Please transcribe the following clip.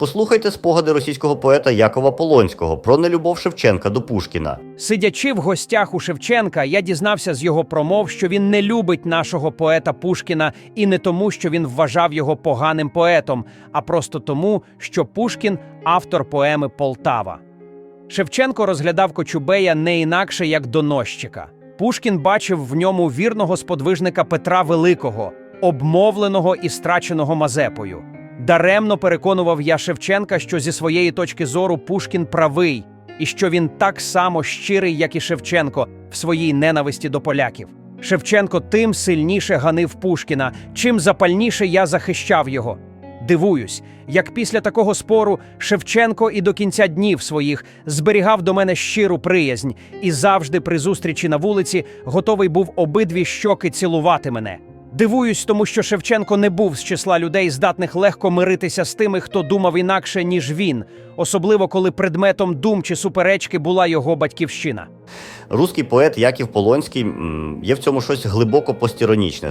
Послухайте спогади російського поета Якова Полонського про нелюбов Шевченка до Пушкіна. Сидячи в гостях у Шевченка, я дізнався з його промов, що він не любить нашого поета Пушкіна і не тому, що він вважав його поганим поетом, а просто тому, що Пушкін автор поеми Полтава. Шевченко розглядав Кочубея не інакше як доносчика. Пушкін бачив в ньому вірного сподвижника Петра Великого, обмовленого і страченого Мазепою. Даремно переконував я Шевченка, що зі своєї точки зору Пушкін правий, і що він так само щирий, як і Шевченко, в своїй ненависті до поляків. Шевченко тим сильніше ганив Пушкіна, чим запальніше я захищав його. Дивуюсь, як після такого спору Шевченко і до кінця днів своїх зберігав до мене щиру приязнь і завжди при зустрічі на вулиці готовий був обидві щоки цілувати мене. Дивуюсь, тому що Шевченко не був з числа людей, здатних легко миритися з тими, хто думав інакше, ніж він, особливо коли предметом дум чи суперечки була його батьківщина. Руський поет Яків Полонський є в цьому щось глибоко постіронічне.